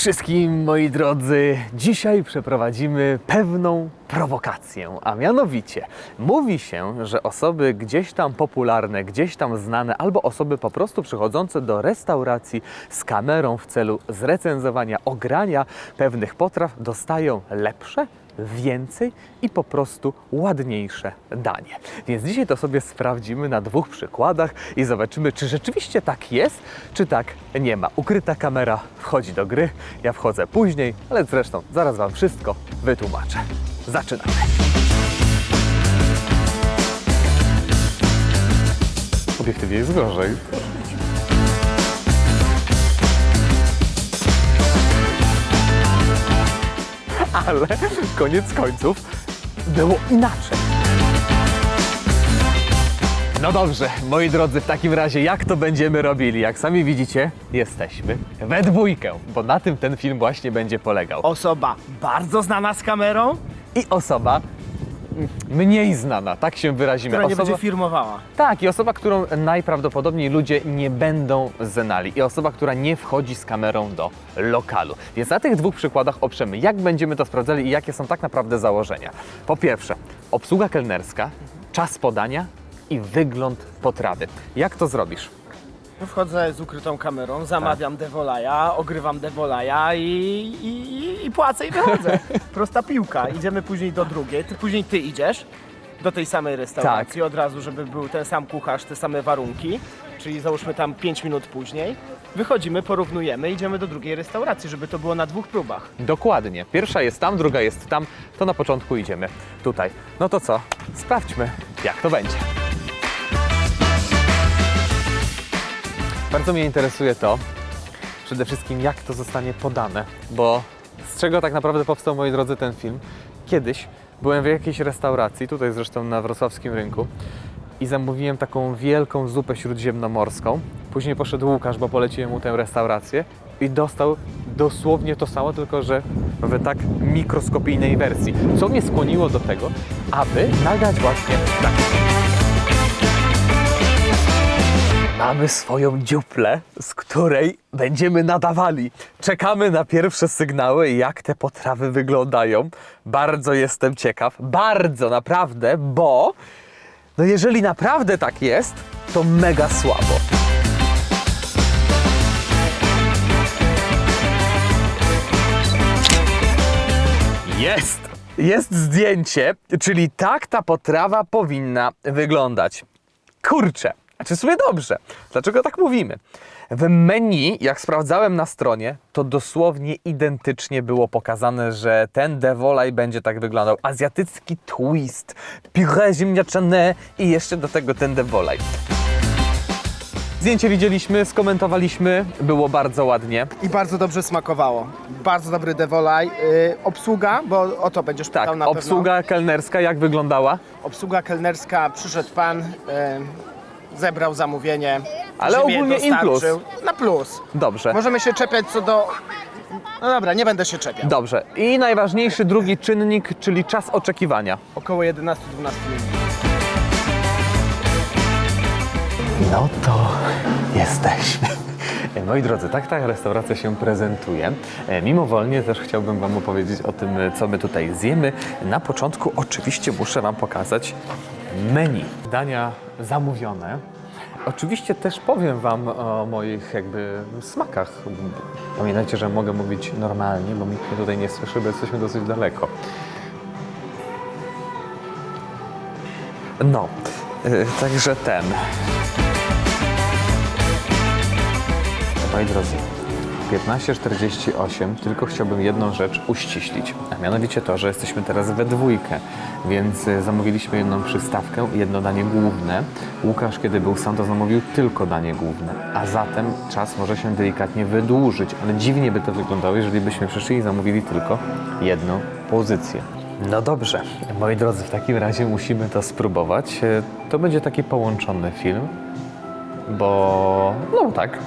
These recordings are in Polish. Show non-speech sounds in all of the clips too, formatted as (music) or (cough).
wszystkim, moi drodzy. Dzisiaj przeprowadzimy pewną prowokację, a mianowicie mówi się, że osoby gdzieś tam popularne, gdzieś tam znane, albo osoby po prostu przychodzące do restauracji z kamerą w celu zrecenzowania, ogrania pewnych potraw dostają lepsze, więcej i po prostu ładniejsze danie. Więc dzisiaj to sobie sprawdzimy na dwóch przykładach i zobaczymy, czy rzeczywiście tak jest, czy tak nie ma. Ukryta kamera wchodzi do gry, ja wchodzę później, ale zresztą zaraz Wam wszystko wytłumaczę. Zaczynamy. Obiektywnie jest gorzej. (laughs) ale koniec końców było inaczej. No dobrze, moi drodzy, w takim razie jak to będziemy robili? Jak sami widzicie, jesteśmy we dwójkę, bo na tym ten film właśnie będzie polegał. Osoba bardzo znana z kamerą, I osoba mniej znana, tak się wyrazimy. która nie osoba... będzie filmowała. Tak, i osoba, którą najprawdopodobniej ludzie nie będą znali. I osoba, która nie wchodzi z kamerą do lokalu. Więc na tych dwóch przykładach oprzemy, jak będziemy to sprawdzali i jakie są tak naprawdę założenia. Po pierwsze, obsługa kelnerska, czas podania i wygląd potrawy. Jak to zrobisz? Wchodzę z ukrytą kamerą, zamawiam Devolaja, ogrywam Devolaja i, i, i płacę i wychodzę. (laughs) Prosta piłka. Idziemy później do drugiej, ty później ty idziesz do tej samej restauracji Tak. od razu, żeby był ten sam kucharz, te same warunki, czyli załóżmy tam 5 minut później. Wychodzimy, porównujemy, idziemy do drugiej restauracji, żeby to było na dwóch próbach. Dokładnie. Pierwsza jest tam, druga jest tam. To na początku idziemy tutaj. No to co? Sprawdźmy, jak to będzie. Bardzo mnie interesuje to, przede wszystkim jak to zostanie podane, bo z czego tak naprawdę powstał, moi drodzy, ten film? Kiedyś byłem w jakiejś restauracji, tutaj zresztą na wrocławskim rynku, i zamówiłem taką wielką zupę śródziemnomorską. Później poszedł Łukasz, bo poleciłem mu tę restaurację i dostał dosłownie to samo, tylko że w tak mikroskopijnej wersji. Co mnie skłoniło do tego, aby nagrać właśnie tak. Mamy swoją dziuplę, z której będziemy nadawali. Czekamy na pierwsze sygnały, jak te potrawy wyglądają. Bardzo jestem ciekaw, bardzo naprawdę, bo no jeżeli naprawdę tak jest, to mega słabo. Jest! Jest zdjęcie, czyli tak ta potrawa powinna wyglądać. Kurczę, znaczy w sumie dobrze. Dlaczego tak mówimy? W menu, jak sprawdzałem na stronie, to dosłownie identycznie było pokazane, że ten devolaj będzie tak wyglądał. Azjatycki twist, puree ziemniaczane i jeszcze do tego ten devolaj. Zdjęcie widzieliśmy, skomentowaliśmy, było bardzo ładnie. I bardzo dobrze smakowało. Bardzo dobry Devolaj. Yy, obsługa, bo o to będziesz Tak, pytał na pewno. obsługa kelnerska jak wyglądała? Obsługa kelnerska, przyszedł pan, e, zebrał zamówienie. Ale ogólnie in plus. dostarczył. Na plus. Dobrze. Możemy się czepiać co do... No dobra, nie będę się czepiał. Dobrze. I najważniejszy drugi czynnik, czyli czas oczekiwania. Około 11-12 minut. No to jesteśmy. (laughs) Moi drodzy, tak ta restauracja się prezentuje. E, Mimowolnie też chciałbym Wam opowiedzieć o tym, e, co my tutaj zjemy. Na początku oczywiście muszę Wam pokazać menu. Dania zamówione. Oczywiście też powiem Wam o moich jakby smakach. Pamiętajcie, że mogę mówić normalnie, bo nikt mnie tutaj nie słyszy, bo jesteśmy dosyć daleko. No, e, także ten. Moi drodzy, 15.48 tylko chciałbym jedną rzecz uściślić, a mianowicie to, że jesteśmy teraz we dwójkę, więc y, zamówiliśmy jedną przystawkę i jedno danie główne. Łukasz, kiedy był sam, to zamówił tylko danie główne, a zatem czas może się delikatnie wydłużyć, ale dziwnie by to wyglądało, jeżeli byśmy przyszli i zamówili tylko jedną pozycję. No dobrze, moi drodzy, w takim razie musimy to spróbować. Y, To będzie taki połączony film, bo no tak.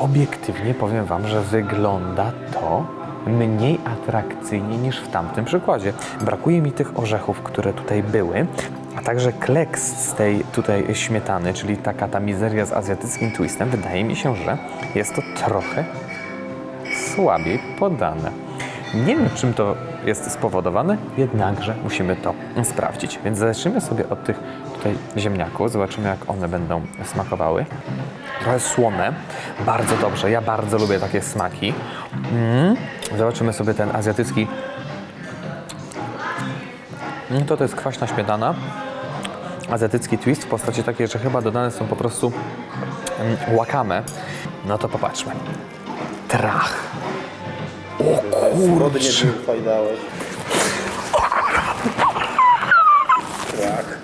Obiektywnie powiem Wam, że wygląda to mniej atrakcyjnie niż w tamtym przykładzie. Brakuje mi tych orzechów, które tutaj były, a także kleks z tej tutaj śmietany, czyli taka ta mizeria z azjatyckim twistem. Wydaje mi się, że jest to trochę słabiej podane. Nie wiem, czym to jest spowodowane, jednakże musimy to sprawdzić. Więc zacznijmy sobie od tych tutaj ziemniaków, zobaczymy jak one będą smakowały. Trochę słone, bardzo dobrze, ja bardzo lubię takie smaki. Mm. Zobaczymy sobie ten azjatycki. Mm, To to jest kwaśna śmietana azjatycki twist w postaci takiej, że chyba dodane są po prostu mm, wakame. No to popatrzmy. Trach. O kurczę. fajdałeś. Tak.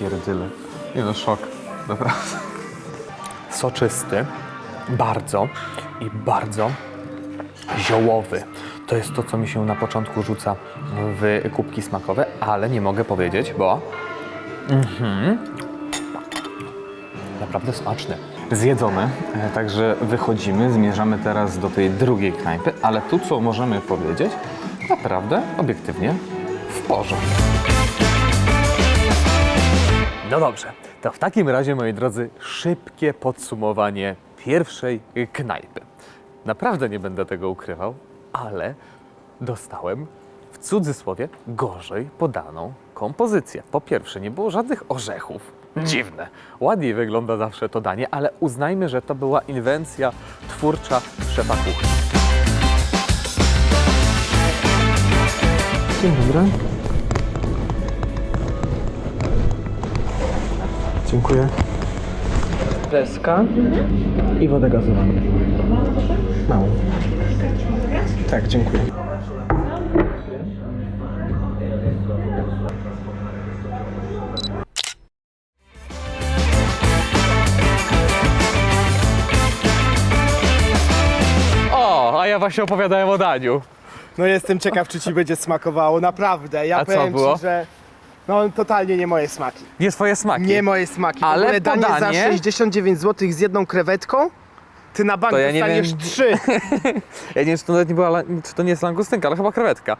Ja pierdyle. Nie no, szok. Naprawdę. Soczysty. Bardzo. I bardzo ziołowy. To jest to, co mi się na początku rzuca w kubki smakowe, ale nie mogę powiedzieć, bo mhm. naprawdę smaczny. Zjedzony, e, także wychodzimy, zmierzamy teraz do tej drugiej knajpy, ale tu, co możemy powiedzieć, naprawdę, obiektywnie, w porządku. No dobrze, to w takim razie, moi drodzy, szybkie podsumowanie pierwszej knajpy. Naprawdę nie będę tego ukrywał, ale dostałem w cudzysłowie gorzej podaną kompozycję. Po pierwsze, nie było żadnych orzechów. Dziwne. Ładniej wygląda zawsze to danie, ale uznajmy, że to była inwencja twórcza szefa kuchni. Dzień dobry. Dziękuję. Deska i wodę gazowaną. Małą. Tak, dziękuję. O, a ja właśnie opowiadałem o daniu. No jestem ciekaw, czy ci będzie smakowało, naprawdę. Ja A co powiem było? ci, że no totalnie nie moje smaki. Nie swoje smaki. Nie moje smaki. Ale ogóle danie za podanie- 69 zł z jedną krewetką, ty na bank To ja nie dostaniesz wiem. trzy. (laughs) Ja nie wiem, czy to nawet nie była, la- czy to nie jest langustynka, ale chyba krewetka.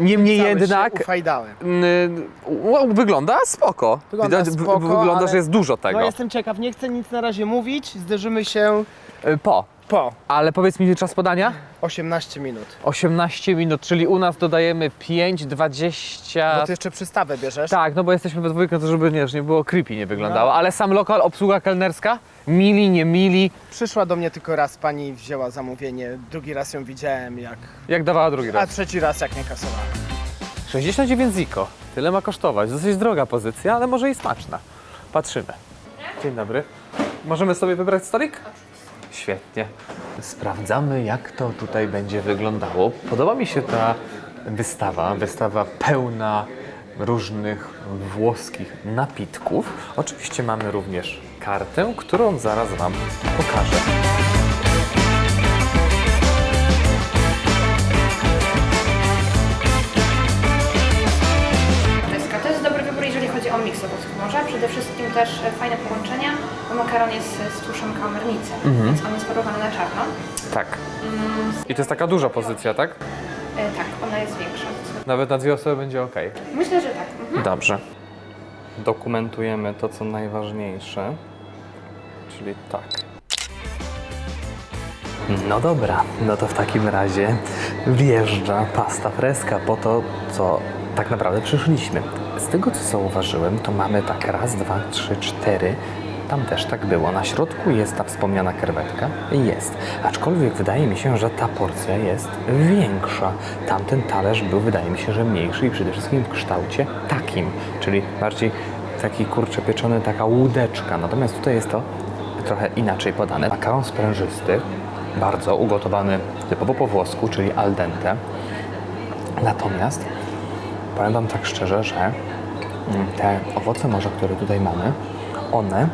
Niemniej jednak ufajdałem. mm, wow, wygląda spoko. Wygląda Widać- w- spoko, wygląda, ale- że jest dużo tego. No jestem ciekaw, nie chcę nic na razie mówić, zderzymy się Y, Po. Po Ale powiedz mi czas podania? 18 minut. 18 minut, czyli u nas dodajemy 5, 20. Bo ty jeszcze przystawę bierzesz. Tak, no bo jesteśmy we dwójkę, to żeby nie, że nie było creepy, nie wyglądało. No. Ale sam lokal, obsługa kelnerska? Mili, nie mili. Przyszła do mnie tylko raz pani, wzięła zamówienie, drugi raz ją widziałem jak... Jak dawała drugi A raz? trzeci raz jak nie kasowała. 69 ziko. Tyle ma kosztować. Dosyć droga pozycja, ale może i smaczna. Patrzymy. Dzień dobry. Możemy sobie wybrać stolik? Świetnie. Sprawdzamy, jak to tutaj będzie wyglądało. Podoba mi się ta wystawa. Wystawa pełna różnych włoskich napitków. Oczywiście mamy również kartę, którą zaraz Wam pokażę. To jest dobry wybór, jeżeli chodzi o miks owoców morza. Przede wszystkim też z tuszem kamernicy, więc on jest parowany na czarno. Tak. I to jest taka duża pozycja, tak? E, tak, ona jest większa. Nawet na dwie osoby będzie ok. Myślę, że tak. Mhm. Dobrze. Dokumentujemy to, co najważniejsze, czyli tak. No dobra, no to w takim razie wjeżdża pasta freska po to, co tak naprawdę przyszliśmy. Z tego, co zauważyłem, to mamy tak raz, dwa, trzy, cztery. Tam też tak było. Na środku jest ta wspomniana krewetka. Jest. Aczkolwiek wydaje mi się, że ta porcja jest większa. Tamten talerz był, wydaje mi się, że mniejszy i przede wszystkim w kształcie takim, czyli bardziej taki kurczę pieczony, taka łódeczka. Natomiast tutaj jest to trochę inaczej podane. Makaron sprężysty, bardzo ugotowany typowo po włosku, czyli al dente. Natomiast powiem Wam tak szczerze, że te owoce morza, które tutaj mamy, one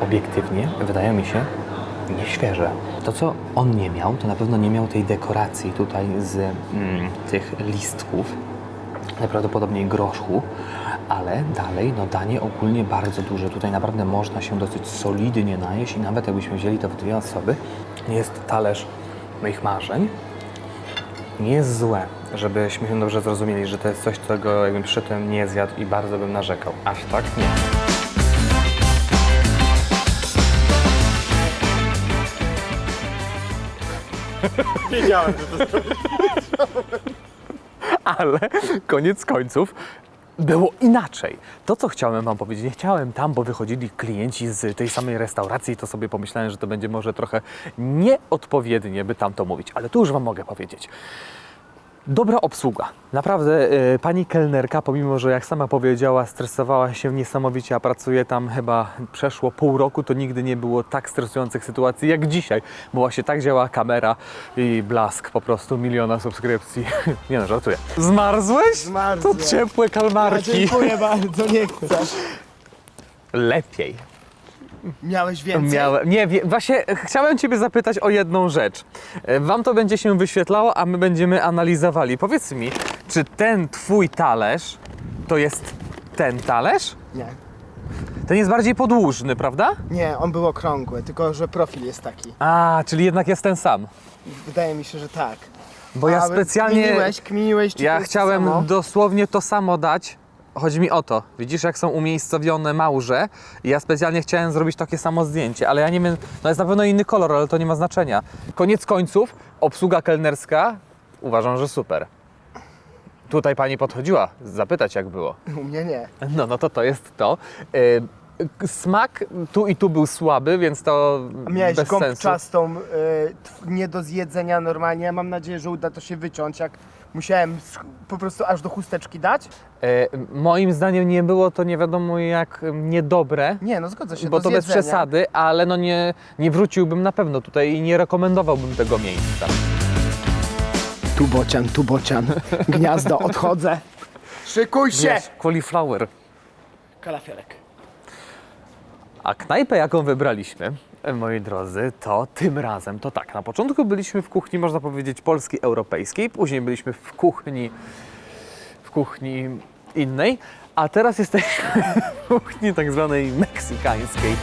obiektywnie wydają mi się nieświeże. To, co on nie miał, to na pewno nie miał tej dekoracji tutaj z mm, tych listków, najprawdopodobniej groszku, ale dalej, no danie ogólnie bardzo duże. Tutaj naprawdę można się dosyć solidnie najeść i nawet jakbyśmy wzięli to w dwie osoby, jest talerz moich marzeń. Nie jest złe, żebyśmy się dobrze zrozumieli, że to jest coś, czego jakbym przy tym nie zjadł i bardzo bym narzekał. Aż tak nie. (laughs) Wiedziałem, że to ale koniec końców było inaczej. To, co chciałem Wam powiedzieć, nie chciałem tam, bo wychodzili klienci z tej samej restauracji, to sobie pomyślałem, że to będzie może trochę nieodpowiednie, by tam to mówić, ale tu już Wam mogę powiedzieć. Dobra obsługa. Naprawdę e, pani kelnerka, pomimo że jak sama powiedziała, stresowała się niesamowicie, a pracuje tam chyba przeszło pół roku, to nigdy nie było tak stresujących sytuacji jak dzisiaj, bo właśnie tak działa kamera i blask po prostu miliona subskrypcji. (laughs) nie no, żartuję. Zmarzłeś? Zmarzłem. To ciepłe kalmarki. Dziękuję bardzo, nie chcę. Lepiej. Miałeś więcej? Miałem, nie, wie, właśnie chciałem Ciebie zapytać o jedną rzecz. E, Wam to będzie się wyświetlało, a my będziemy analizowali. Powiedz mi, czy ten Twój talerz to jest ten talerz? Nie. Ten jest bardziej podłużny, prawda? Nie, on był okrągły, tylko że profil jest taki. A, czyli jednak jest ten sam. Wydaje mi się, że tak. Bo ja specjalnie. Kminiłeś, kminiłeś, czy Ja to jest to chciałem samo? dosłownie to samo dać. Chodzi mi o to, widzisz jak są umiejscowione małże ja specjalnie chciałem zrobić takie samo zdjęcie, ale ja nie wiem, no jest na pewno inny kolor, ale to nie ma znaczenia. Koniec końców, obsługa kelnerska, uważam, że super. Tutaj pani podchodziła zapytać jak było. U mnie nie. No, no to to jest to. Y, Smak tu i tu był słaby, więc to miałeś bez sensu. gąbczastą, y, tw- nie do zjedzenia normalnie. Mam nadzieję, że uda to się wyciąć, jak musiałem sch- po prostu aż do chusteczki dać. E, moim zdaniem nie było to nie wiadomo jak niedobre, Nie, no zgodzę się, bo do to bez zjedzenia. przesady, ale no nie, nie wróciłbym na pewno tutaj i nie rekomendowałbym tego miejsca. Tu bocian, tu bocian. Gniazdo, odchodzę. Szykuj się! Wiesz, cauliflower. Kalafiorek. A knajpę, jaką wybraliśmy, moi drodzy, to tym razem to tak. Na początku byliśmy w kuchni, można powiedzieć, polskiej, europejskiej, później byliśmy w kuchni, w kuchni innej, a teraz jesteśmy (laughs) w kuchni tak zwanej meksykańskiej.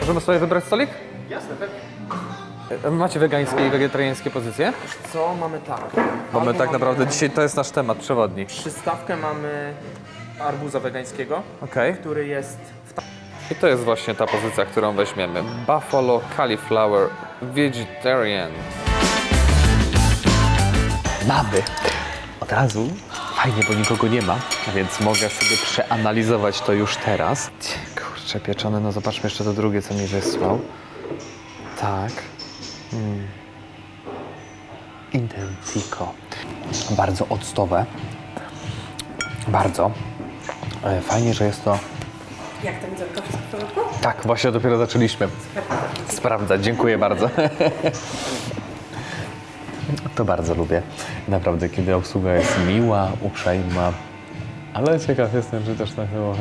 Możemy sobie wybrać stolik? Jasne, pewnie. E, Macie wegańskie i wegetariańskie pozycje? Co mamy tak? Bo my Albo tak mamy naprawdę dzisiaj to jest nasz temat przewodni. Przystawkę mamy arbuza wegańskiego, Okej. który jest w I to jest właśnie ta pozycja, którą weźmiemy. Buffalo Cauliflower Vegetarian. Mamy. Od razu. Fajnie, bo nikogo nie ma, więc mogę sobie przeanalizować to już teraz. Kurczę, pieczone, no zobaczmy jeszcze to drugie, co mi wysłał. Tak. Mm. Identico. Bardzo octowe. Bardzo. E, Fajnie, że jest to Jak tam widzę, wszystko w porządku? tak, właśnie dopiero zaczęliśmy sprawdzać. Dziękuję bardzo. (laughs) To bardzo lubię. Naprawdę, kiedy obsługa jest miła, uprzejma. Ale ciekaw jestem, czy też tak było. (laughs)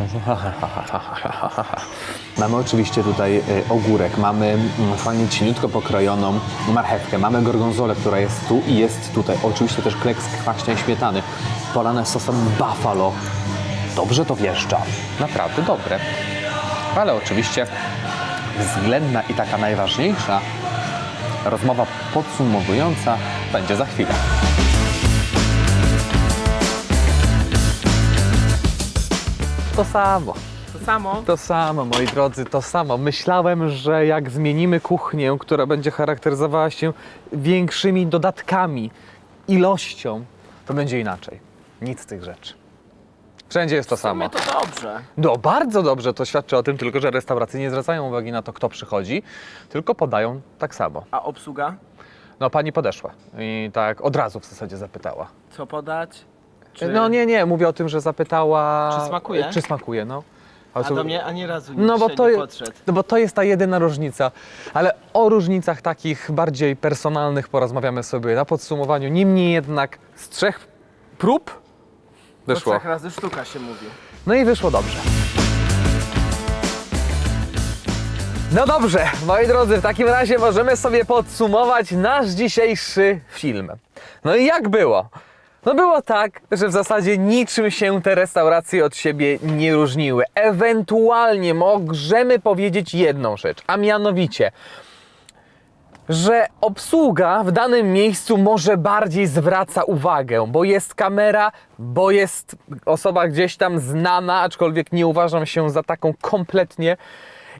Mamy oczywiście tutaj y, ogórek, mamy mm, fajnie cieniutko pokrojoną marchewkę, mamy gorgonzolę, która jest tu i jest tutaj. Oczywiście też kleks kwaśnej śmietany, polane sosem buffalo. Dobrze to wjeżdża. Naprawdę dobre. Ale oczywiście względna i taka najważniejsza rozmowa podsumowująca będzie za chwilę. To samo. To samo. To samo, moi drodzy, to samo. Myślałem, że jak zmienimy kuchnię, która będzie charakteryzowała się większymi dodatkami, ilością, to będzie inaczej. Nic z tych rzeczy. Wszędzie jest to samo. To dobrze. No, bardzo dobrze to świadczy o tym, tylko że restauracje nie zwracają uwagi na to, kto przychodzi, tylko podają tak samo. A obsługa? No, pani podeszła i tak od razu w zasadzie zapytała. Co podać? Czy... No nie, nie, mówię o tym, że zapytała... Czy smakuje? Czy smakuje, no. A do mnie ani razu nie, No bo, to, nie podszedł. no bo to jest ta jedyna różnica. Ale o różnicach takich bardziej personalnych porozmawiamy sobie na podsumowaniu. Niemniej jednak z trzech prób wyszło. trzech razy sztuka się mówi. No i wyszło dobrze. No dobrze, moi drodzy, w takim razie możemy sobie podsumować nasz dzisiejszy film. No i jak było? No było tak, że w zasadzie niczym się te restauracje od siebie nie różniły. Ewentualnie możemy powiedzieć jedną rzecz, a mianowicie że obsługa w danym miejscu może bardziej zwraca uwagę, bo jest kamera, bo jest osoba gdzieś tam znana, aczkolwiek nie uważam się za taką kompletnie.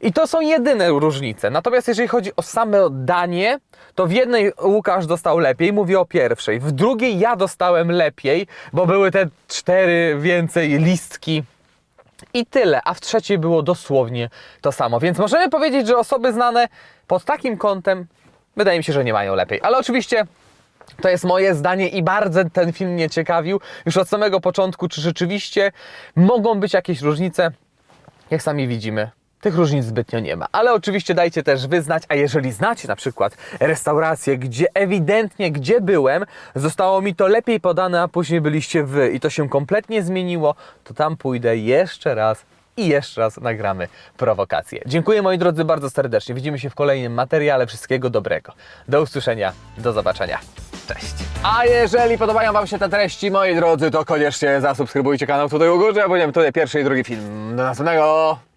I to są jedyne różnice. Natomiast jeżeli chodzi o same danie, to w jednej Łukasz dostał lepiej, mówię o pierwszej. W drugiej ja dostałem lepiej, bo były te cztery więcej listki i tyle, a w trzeciej było dosłownie to samo. Więc możemy powiedzieć, że osoby znane pod takim kątem wydaje mi się, że nie mają lepiej. Ale oczywiście to jest moje zdanie i bardzo ten film mnie ciekawił już od samego początku, czy rzeczywiście mogą być jakieś różnice. Jak sami widzimy, tych różnic zbytnio nie ma. Ale oczywiście dajcie też wyznać, a jeżeli znacie na przykład restaurację, gdzie ewidentnie, gdzie byłem, zostało mi to lepiej podane, a później byliście wy i to się kompletnie zmieniło, to tam pójdę jeszcze raz i jeszcze raz nagramy prowokację. Dziękuję moi drodzy bardzo serdecznie. Widzimy się w kolejnym materiale. Wszystkiego dobrego. Do usłyszenia, do zobaczenia. Cześć. A jeżeli podobają Wam się te treści, moi drodzy, to koniecznie zasubskrybujcie kanał tutaj u górze, bo wiem, tutaj pierwszy i drugi film. Do następnego.